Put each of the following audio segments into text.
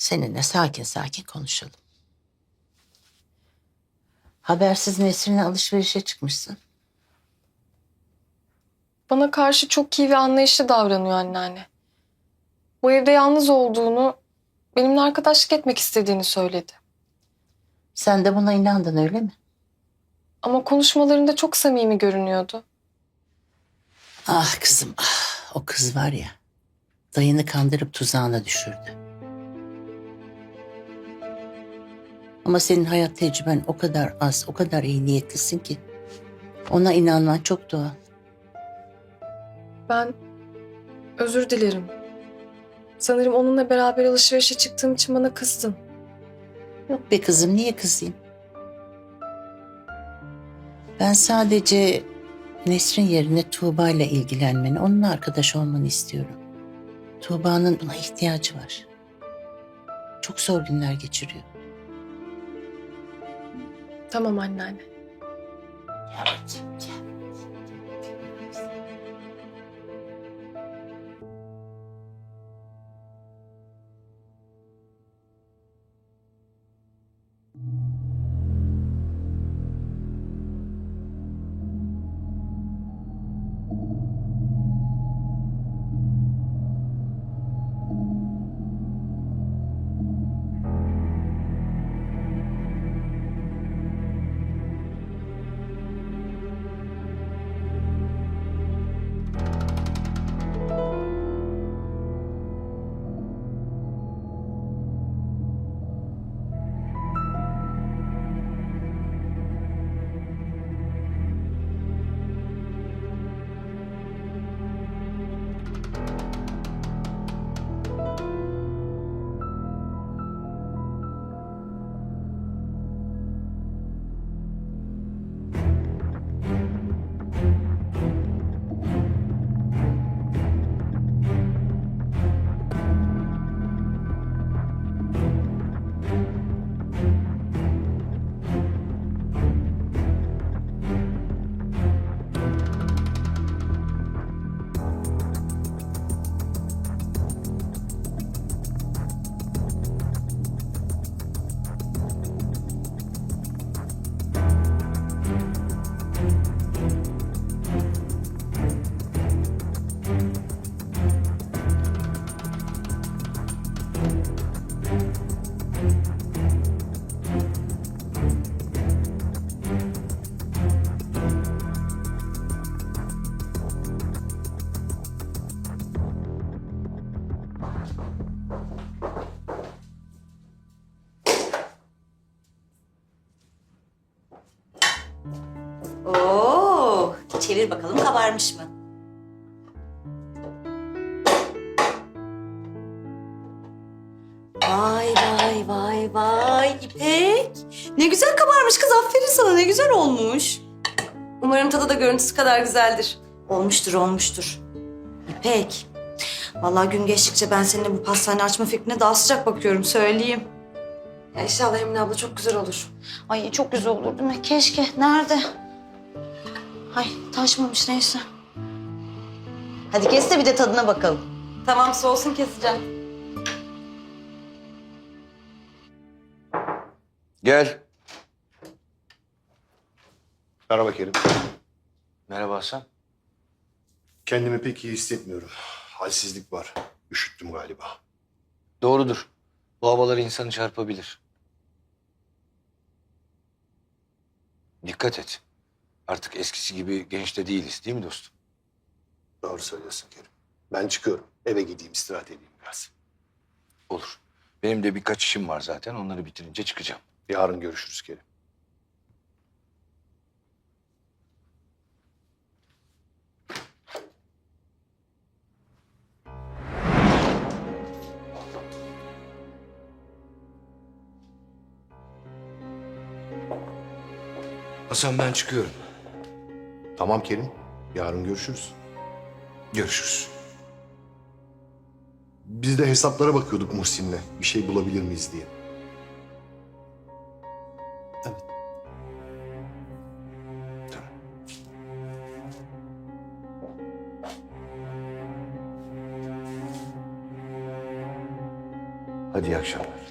Seninle sakin sakin konuşalım. Habersiz Nesrin'le alışverişe çıkmışsın. Bana karşı çok iyi ve anlayışlı davranıyor anneanne. Bu evde yalnız olduğunu, benimle arkadaşlık etmek istediğini söyledi. Sen de buna inandın öyle mi? Ama konuşmalarında çok samimi görünüyordu. Ah kızım ah o kız var ya dayını kandırıp tuzağına düşürdü. Ama senin hayat tecrüben o kadar az, o kadar iyi niyetlisin ki ona inanman çok doğal. Ben özür dilerim. Sanırım onunla beraber alışverişe çıktığım için bana kızdın. Yok be kızım niye kızayım? Ben sadece Nesrin yerine Tuğba ile ilgilenmeni, onunla arkadaş olmanı istiyorum. Tuğba'nın buna ihtiyacı var. Çok zor günler geçiriyor. Tamam anneanne. Oo, çevir bakalım kabarmış mı? Vay vay vay vay İpek. Ne güzel kabarmış kız aferin sana ne güzel olmuş. Umarım tadı da görüntüsü kadar güzeldir. Olmuştur olmuştur. İpek. Vallahi gün geçtikçe ben seninle bu pastane açma fikrine daha sıcak bakıyorum söyleyeyim. Ya inşallah Emine abla çok güzel olur. Ay çok güzel olur değil mi? Keşke. Nerede? Ay taşmamış neyse. Hadi kes de bir de tadına bakalım. Tamam soğusun keseceğim. Gel. Merhaba Kerim. Merhaba Hasan. Kendimi pek iyi hissetmiyorum. Halsizlik var. Üşüttüm galiba. Doğrudur. Bu havalar insanı çarpabilir. Dikkat et. Artık eskisi gibi genç de değiliz değil mi dostum? Doğru söylüyorsun Kerim. Ben çıkıyorum. Eve gideyim, istirahat edeyim biraz. Olur. Benim de birkaç işim var zaten. Onları bitirince çıkacağım. Yarın görüşürüz Kerim. Hasan ben çıkıyorum. Tamam Kerim. Yarın görüşürüz. Görüşürüz. Biz de hesaplara bakıyorduk Muhsin'le. Bir şey bulabilir miyiz diye. Tamam. Hadi iyi akşamlar.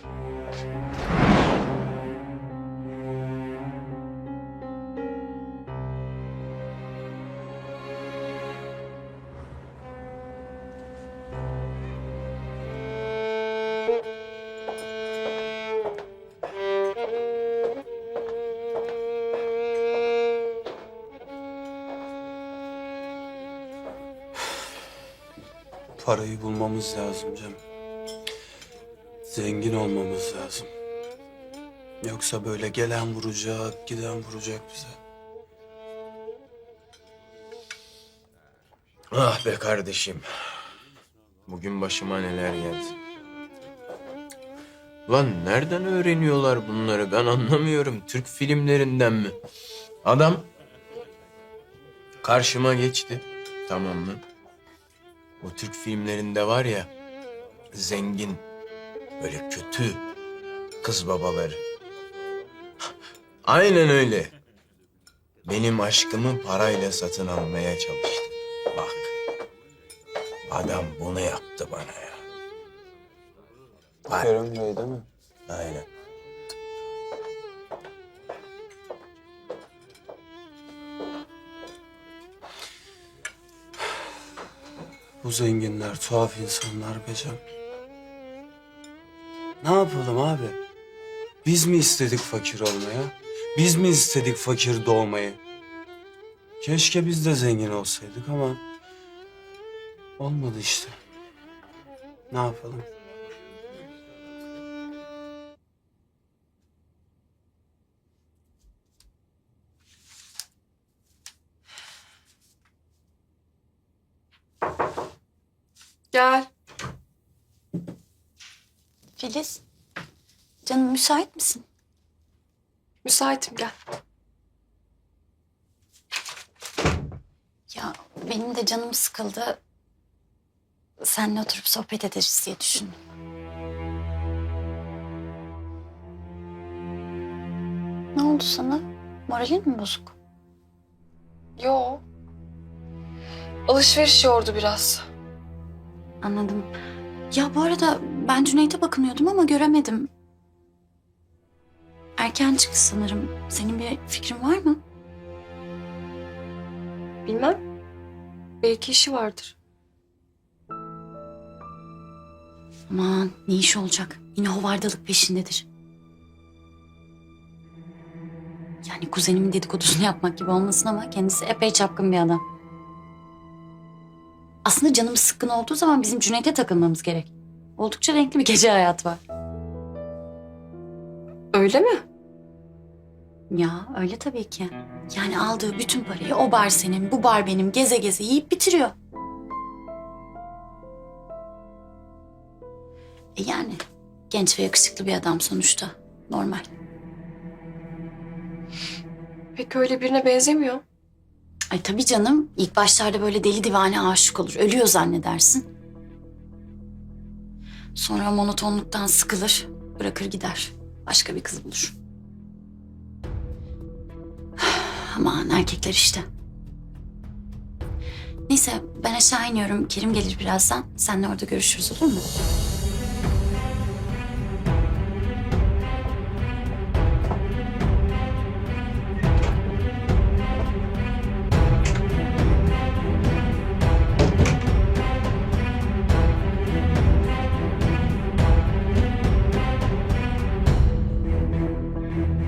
Parayı bulmamız lazım Cem. Zengin olmamız lazım. Yoksa böyle gelen vuracak, giden vuracak bize. Ah be kardeşim. Bugün başıma neler geldi. Lan nereden öğreniyorlar bunları ben anlamıyorum. Türk filmlerinden mi? Adam karşıma geçti. Tamam mı? O Türk filmlerinde var ya zengin böyle kötü kız babaları. Aynen öyle. Benim aşkımı parayla satın almaya çalıştı. Bak. Adam bunu yaptı bana ya. Kerem Bey değil mi? Aynen. Bu zenginler tuhaf insanlar be. Ne yapalım abi? Biz mi istedik fakir olmaya? Biz mi istedik fakir doğmayı? Keşke biz de zengin olsaydık ama olmadı işte. Ne yapalım? Gel. Filiz, canım müsait misin? Müsaitim gel. Ya benim de canım sıkıldı. Seninle oturup sohbet ederiz diye düşündüm. Ne oldu sana? Moralin mi bozuk? Yo. Alışveriş yordu biraz. Anladım. Ya bu arada ben Cüneyt'e bakınıyordum ama göremedim. Erken çıktı sanırım. Senin bir fikrin var mı? Bilmem. Belki işi vardır. Aman ne iş olacak? Yine hovardalık peşindedir. Yani kuzenimin dedikodusunu yapmak gibi olmasın ama kendisi epey çapkın bir adam. Aslında canımız sıkkın olduğu zaman bizim Cüneyt'e takılmamız gerek. Oldukça renkli bir gece hayatı var. Öyle mi? Ya öyle tabii ki. Yani aldığı bütün parayı o bar senin, bu bar benim geze geze yiyip bitiriyor. E yani genç ve yakışıklı bir adam sonuçta. Normal. Pek öyle birine benzemiyor. Ay tabii canım. İlk başlarda böyle deli divane aşık olur. Ölüyor zannedersin. Sonra monotonluktan sıkılır. Bırakır gider. Başka bir kız bulur. Aman erkekler işte. Neyse ben aşağı iniyorum. Kerim gelir birazdan. Seninle orada görüşürüz olur mu?